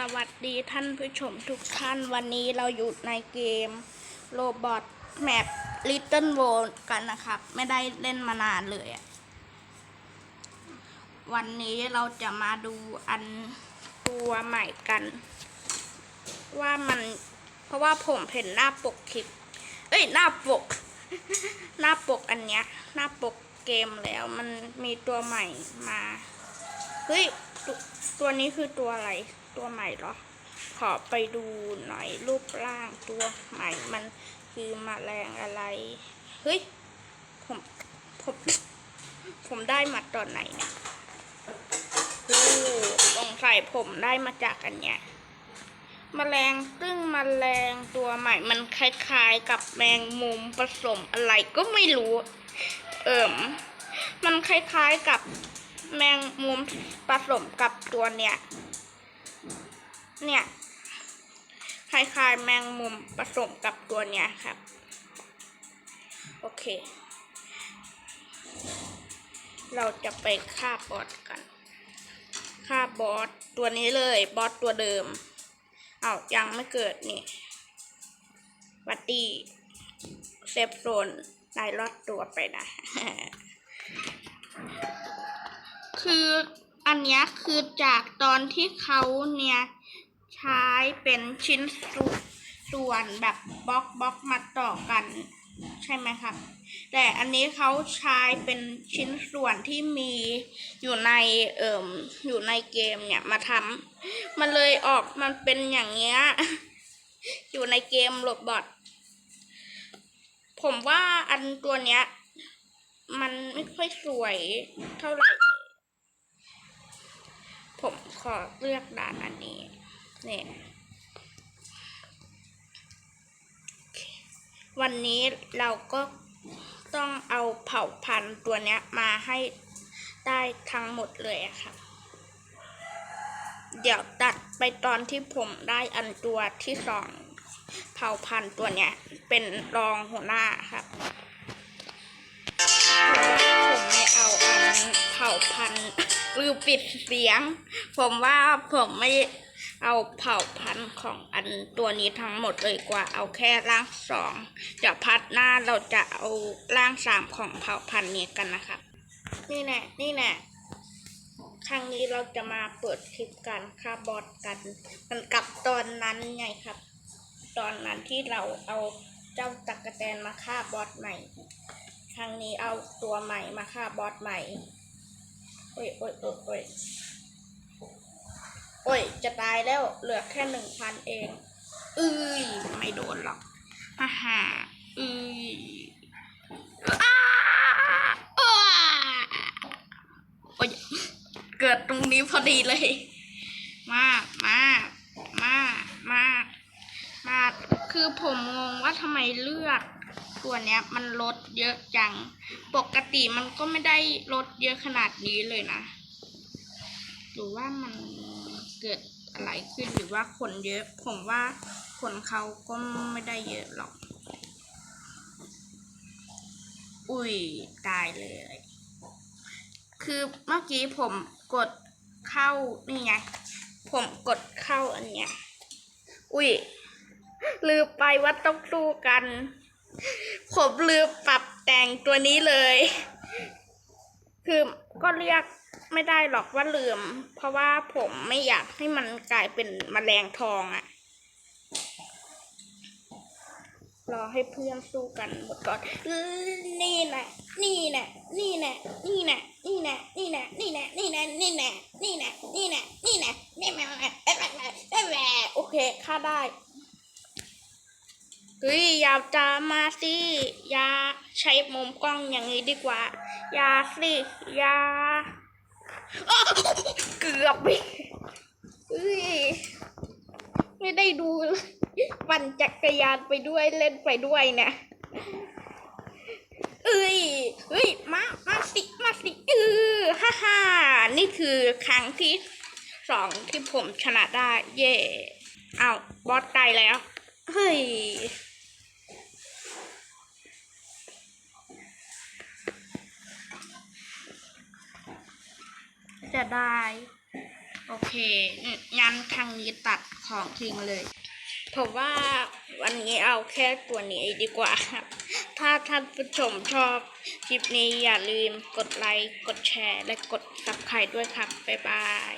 สวัสดีท่านผู้ชมทุกท่านวันนี้เราอยู่ในเกมโรบอทแมป Little World กันนะครับ ไม่ได้เล่นมานานเลยวันนี้เราจะมาดูอันตัวใหม่กัน ว่ามันเพราะว่าผมเห็นหน้าปกคลิป เอ้ยหน้าปก หน้าปกอันเนี้ย หน้าปกเกมแล้วมันมีตัวใหม่มา เฮ้ย ตตัวนี้คือตัวอะไร ตัวใหม่เหรอ ขอไปดูหน่อยรูปร่างตัวใหม่มันคือมแมลงอะไร เฮ้ย ผม ผม ผมได้มาตอนไหนเนี่ยโอ้สงสัยผมได้มาจากอันเนี้ยแมลงซึ่งแมลงตัวใหม่มันคล้ายๆกับแมงมุมผสมอะไรก็ไม่รู้ เอิ่มมันคล้ายๆกับ แมงมุมผสมกับตัวเนี้ยเนี่ยคล้ายๆแมงมุมผสมกับตัวเนี้ยครับ โอเค เราจะไปฆ่าบอสกันฆ่าบอสตัวนี้เลยบอสตัวเดิม เอายังไม่เกิดนี่วัดดีเซฟโซนนายรอดตัวไปนะ คืออันเนี้ยคือจากตอนที่เขาเนี่ยใช้เป็นชิ้นส่วนส่วนแบบบล็อกบล็อกมาต่อกันใช่ไหมครับ แต่อันนี้เขาใช้เป็นชิ้นส่วนที่มีอยู่ในเอ่มอยู่ในเกมเนี่ยมาทำมันเลยออกมันเป็นอย่างเงี้ยอยู่ในเกมโรบอทผมว่าอันตัวเนี้ย มันไม่ค่อยสวยเท่าไหร่ ผมขอเลือกด่านอันนี้เนี่ยวันนี้เราก็ต้องเอาเผ่าพันธุ์ตัวเนี้ยมาให้ได้ทั้งหมดเลยค่ะ เดี๋ยวตัดไปตอนที่ผมได้อันตัวที่สองเผ่าพันธุ์ตัวเนี้ยเป็นรองหัวหน้าครับผมไม่เอาอันเผ่าพันธุ์ ลืมปิดเสียง ผมว่าผมไม่เอาเผ่าพันธุ์ของอันตัวนี้ทั้งหมดเลยกว่าเอาแค่ร่างสองเดี๋ยวพัดหน้าเราจะเอาร่างสามของเผ่าพันธุ์นี้กันนะครับ นี่แน่นี่แน่ครั้งนี้เราจะมาเปิดคลิปการฆ่าบอสกัน มันกลับตอนนั้นไงครับ ตอนนั้นที่เราเอาเจ้าตักกะแตนมาฆ่าบอสใหม่ ครั้งนี้เอาตัวใหม่มาฆ่าบอสใหม่ โอ้ยโอ้ยโอ้ยโอ้ยโอ้ย จะตายแล้ว เหลือแค่หนึ่งพันเองอุ้ยไม่โดนหรอกฮ่าฮ่าอุ้ยอ้าอ้าโอ้ย เกิดตรงนี้พอดีเลย มามามามามาคือผมงงว่าทำไมเลือก ตัวเนี้ยมันลดเยอะจัง ปกติมันก็ไม่ได้ลดเยอะขนาดนี้เลยนะ หรือว่ามันเกิดอะไรขึ้นหรือว่าคนเยอะ ผมว่าคนเขาก็ไม่ได้เยอะหรอก อุ้ยตายเลย คือเมื่อกี้ผมกดเข้านี่ไง ผมกดเข้าอันเนี้ย อุ้ยลืมไปว่าต้องสู้กัน ผมลืมปรับแต่งตัวนี้เลย คือก็เรียกไม่ได้หรอกว่าลืม เพราะว่าผมไม่อยากให้มันกลายเป็นมแมลงทองอะรอให้เพื่อนสู้กันหมดก่อน นี่แหละนี่แหละนี่แหละนี่แหละนี่แหละนี่แหละนี่แหละนี่แหละนี่แหละนี่แหละนี่แหละนี่แหละนี่แหละนี่แหละนี่แหละโอเคค่าได้ เฮ้ยอย่าจะมาสิอย่าใช้มุมกล้องอย่างนี้ดีกว่าอย่าสิอย่าเกือบไปเฮ้ยไม่ได้ดูปั่นจักรยานไปด้วยเล่นไปด้วยเนี่ยเอ้ยเฮ้ยมามาสิมาสิเออฮ่าฮ่านี่คือครั้งที่สองที่ผมชนะได้ เย่เอาบอสตายแล้ว เฮ้ย จะได้ โอเค งั้นครั้งนี้ตัดของทิ้งเลยเพราะว่าวันนี้เอาแค่ตัวนี้ดีกว่าครับ ถ้าท่านผู้ชมชอบคลิปนี้อย่าลืมกดไลค์ กดแชร์ และกดซับสไครด้วยครับ บ๊ายบาย